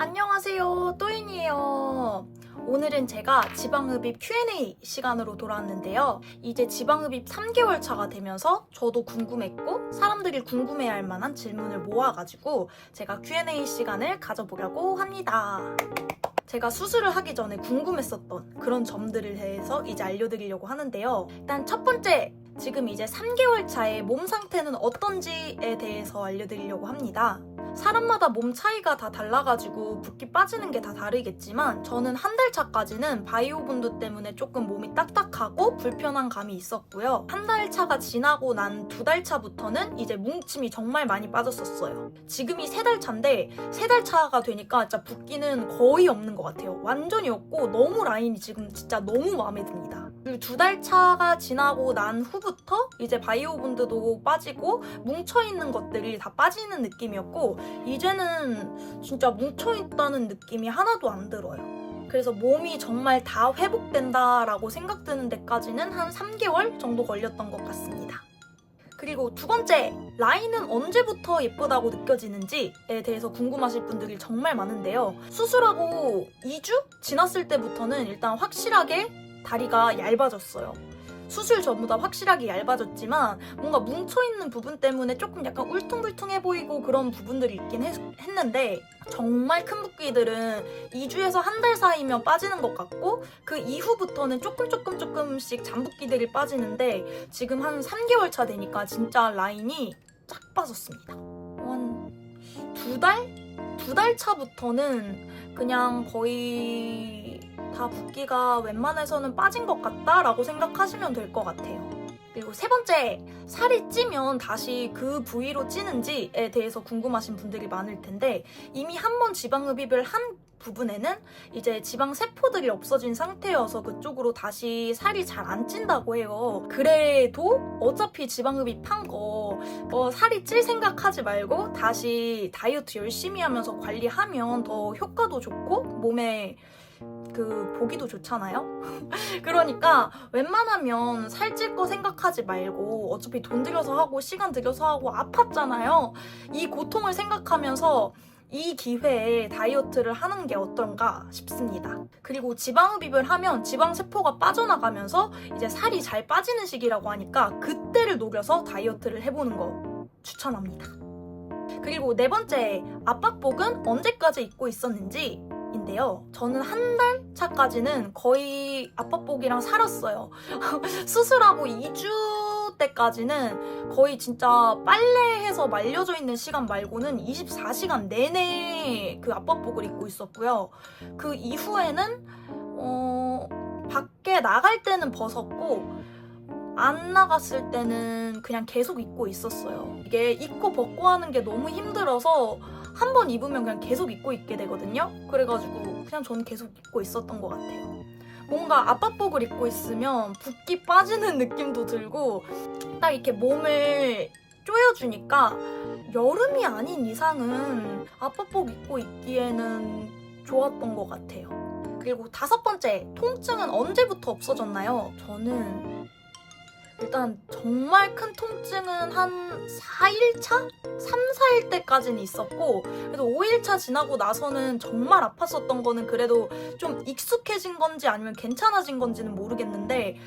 안녕하세요. 또인이에요. 오늘은 제가 지방흡입 Q&A 시간으로 돌아왔는데요. 이제 지방흡입 3개월 차가 되면서 저도 궁금했고 사람들이 궁금해할 만한 질문을 모아가지고 제가 Q&A 시간을 가져보려고 합니다. 제가 수술을 하기 전에 궁금했었던 그런 점들을 대해서 이제 알려드리려고 하는데요. 일단 첫 번째, 지금 이제 3개월 차의 몸 상태는 어떤지에 대해서 알려드리려고 합니다. 사람마다 몸 차이가 다 달라가지고 붓기 빠지는 게 다 다르겠지만 저는 한 달 차까지는 바이오 분두 때문에 조금 몸이 딱딱하고 불편한 감이 있었고요. 한 달 차가 지나고 난 두 달 차부터는 이제 뭉침이 정말 많이 빠졌었어요. 지금이 세 달 차인데 세 달 차가 되니까 진짜 붓기는 거의 없는 것 같아요. 완전히 없고 너무 라인이 지금 진짜 너무 마음에 듭니다. 그리고 두 달 차가 지나고 난 후부터 이제 바이오 분드도 빠지고 뭉쳐있는 것들이 다 빠지는 느낌이었고 이제는 진짜 뭉쳐있다는 느낌이 하나도 안 들어요. 그래서 몸이 정말 다 회복된다라고 생각드는 데까지는 한 3개월 정도 걸렸던 것 같습니다. 그리고 두 번째, 라인은 언제부터 예쁘다고 느껴지는지에 대해서 궁금하실 분들이 정말 많은데요. 수술하고 2주 지났을 때부터는 일단 확실하게 다리가 얇아졌어요. 수술 전보다 확실하게 얇아졌지만 뭔가 뭉쳐있는 부분 때문에 조금 약간 울퉁불퉁해 보이고 그런 부분들이 있긴 했, 했는데 정말 큰 붓기들은 2주에서 한 달 사이면 빠지는 것 같고 그 이후부터는 조금 조금 조금씩 잔붓기들이 빠지는데 지금 한 3개월 차 되니까 진짜 라인이 쫙 빠졌습니다. 한 두 달? 두 달 차부터는 그냥 거의 다 붓기가 웬만해서는 빠진 것 같다라고 생각하시면 될 것 같아요. 그리고 세 번째, 살이 찌면 다시 그 부위로 찌는지에 대해서 궁금하신 분들이 많을 텐데 이미 한 번 지방흡입을 한 부분에는 이제 지방 세포들이 없어진 상태여서 그쪽으로 다시 살이 잘 안 찐다고 해요. 그래도 어차피 지방흡입한 거 어, 살이 찔 생각하지 말고 다시 다이어트 열심히 하면서 관리하면 더 효과도 좋고 몸에 그 보기도 좋잖아요. 그러니까 웬만하면 살찔 거 생각하지 말고 어차피 돈 들여서 하고 시간 들여서 하고 아팠잖아요. 이 고통을 생각하면서 이 기회에 다이어트를 하는 게 어떤가 싶습니다. 그리고 지방흡입을 하면 지방 세포가 빠져나가면서 이제 살이 잘 빠지는 시기라고 하니까 그때를 노려서 다이어트를 해보는 거 추천합니다. 그리고 네 번째, 압박복은 언제까지 입고 있었는지 인데요. 저는 한 달 차까지는 거의 압박복이랑 살았어요. 수술하고 2주 때까지는 거의 진짜 빨래해서 말려져 있는 시간 말고는 24시간 내내 그 압박복을 입고 있었고요. 그 이후에는 어, 밖에 나갈 때는 벗었고 안 나갔을 때는 그냥 계속 입고 있었어요. 이게 입고 벗고 하는 게 너무 힘들어서 한 번 입으면 그냥 계속 입고 있게 되거든요. 그래가지고 그냥 저는 계속 입고 있었던 것 같아요. 뭔가 압박복을 입고 있으면 붓기 빠지는 느낌도 들고 딱 이렇게 몸을 조여주니까 여름이 아닌 이상은 압박복 입고 있기에는 좋았던 것 같아요. 그리고 다섯 번째, 통증은 언제부터 없어졌나요? 저는 일단 정말 큰 통증은 한 4일차? 3, 4일 때까지는 있었고 그래도 5일차 지나고 나서는 정말 아팠었던 거는 그래도 좀 익숙해진 건지 아니면 괜찮아진 건지는 모르겠는데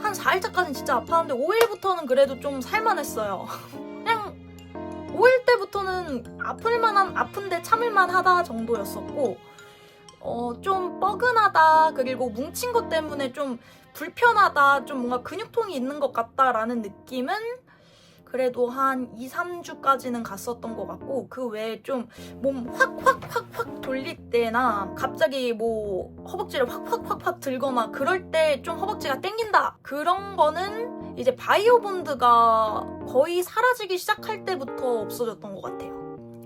한 4일차까지는 진짜 아팠는데 5일부터는 그래도 좀 살만했어요. 그냥 5일 때부터는 아플만한 아픈데 참을만 하다 정도였었고 어, 좀 뻐근하다 그리고 뭉친 것 때문에 좀 불편하다 좀 뭔가 근육통이 있는 것 같다라는 느낌은 그래도 한 2, 3주까지는 갔었던 것 같고 그 외에 좀 몸 확 확 확 확 돌릴 때나 갑자기 뭐 허벅지를 확 확 확 확 들거나 그럴 때 좀 허벅지가 땡긴다 그런 거는 이제 바이오 본드가 거의 사라지기 시작할 때부터 없어졌던 것 같아요.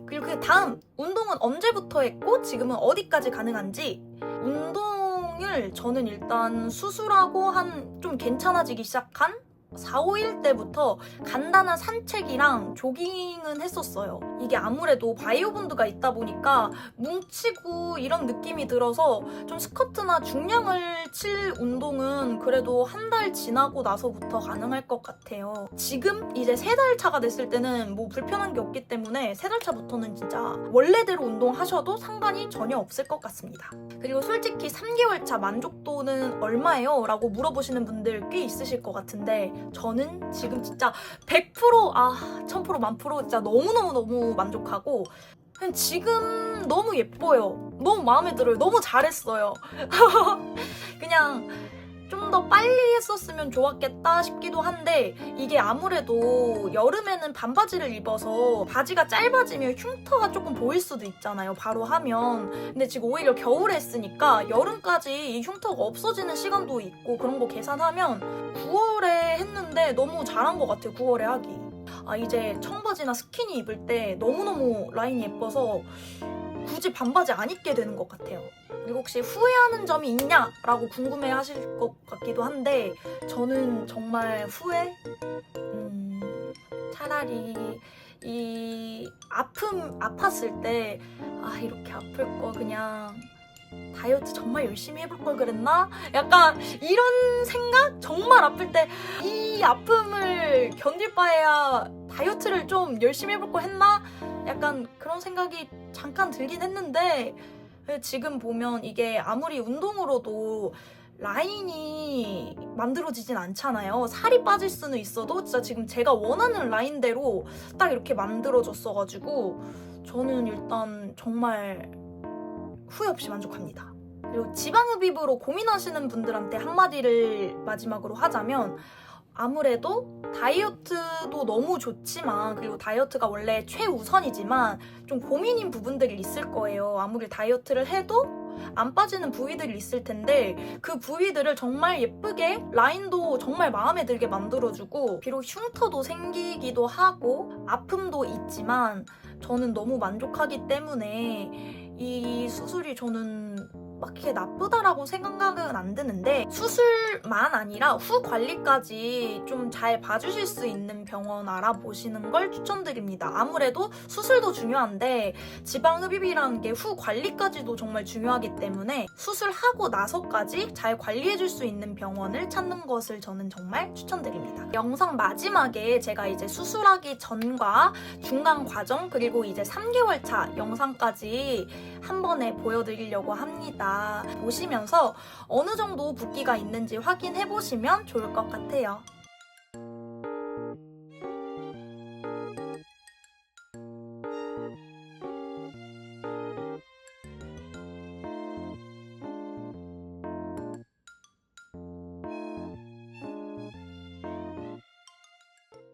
그리고 그 다음 운동은 언제부터 했고 지금은 어디까지 가능한지. 운동을 저는 일단 수술하고 한 좀 괜찮아지기 시작한 4, 5일 때부터 간단한 산책이랑 조깅은 했었어요. 이게 아무래도 바이오본드가 있다 보니까 뭉치고 이런 느낌이 들어서 좀 스쿼트나 중량을 칠 운동은 그래도 한 달 지나고 나서부터 가능할 것 같아요. 지금 이제 세 달 차가 됐을 때는 뭐 불편한 게 없기 때문에 세 달 차부터는 진짜 원래대로 운동하셔도 상관이 전혀 없을 것 같습니다. 그리고 솔직히 3개월 차 만족도는 얼마예요? 라고 물어보시는 분들 꽤 있으실 것 같은데 저는 지금 진짜 100% 아, 1000% 만 프로 진짜 너무너무너무 만족하고 그냥 지금 너무 예뻐요. 너무 마음에 들어요. 너무 잘했어요. 그냥 좀 더 빨리 했었으면 좋았겠다 싶기도 한데 이게 아무래도 여름에는 반바지를 입어서 바지가 짧아지면 흉터가 조금 보일 수도 있잖아요. 바로 하면. 근데 지금 오히려 겨울에 했으니까 여름까지 이 흉터가 없어지는 시간도 있고 그런 거 계산하면 9월에 했는데 너무 잘한 것 같아요. 9월에 하기. 아 이제 청바지나 스키니 입을 때 너무너무 라인이 예뻐서 굳이 반바지 안 입게 되는 것 같아요. 그리고 혹시 후회하는 점이 있냐라고 궁금해 하실 것 같기도 한데 저는 정말 후회? 음, 차라리 이 아픔 아팠을 때 아 이렇게 아플 거 그냥 다이어트 정말 열심히 해볼 걸 그랬나? 약간 이런 생각? 정말 아플 때 이 아픔을 견딜 바에야 다이어트를 좀 열심히 해볼 걸 했나? 약간 그런 생각이 잠깐 들긴 했는데 지금 보면 이게 아무리 운동으로도 라인이 만들어지진 않잖아요. 살이 빠질 수는 있어도 진짜 지금 제가 원하는 라인대로 딱 이렇게 만들어졌어가지고 저는 일단 정말 후회 없이 만족합니다. 그리고 지방흡입으로 고민하시는 분들한테 한마디를 마지막으로 하자면 아무래도 다이어트도 너무 좋지만 그리고 다이어트가 원래 최우선이지만 좀 고민인 부분들이 있을 거예요. 아무리 다이어트를 해도 안 빠지는 부위들이 있을 텐데 그 부위들을 정말 예쁘게 라인도 정말 마음에 들게 만들어주고 비록 흉터도 생기기도 하고 아픔도 있지만 저는 너무 만족하기 때문에 이 수술이 저는 막 이렇게 나쁘다라고 생각은 안 드는데 수술만 아니라 후 관리까지 좀 잘 봐주실 수 있는 병원 알아보시는 걸 추천드립니다. 아무래도 수술도 중요한데 지방 흡입이라는 게 후 관리까지도 정말 중요하기 때문에 수술하고 나서까지 잘 관리해줄 수 있는 병원을 찾는 것을 저는 정말 추천드립니다. 영상 마지막에 제가 이제 수술하기 전과 중간 과정 그리고 이제 3개월 차 영상까지 한 번에 보여드리려고 합니다. 보시면서 어느 정도 붓기가 있는지 확인해 보시면 좋을 것 같아요.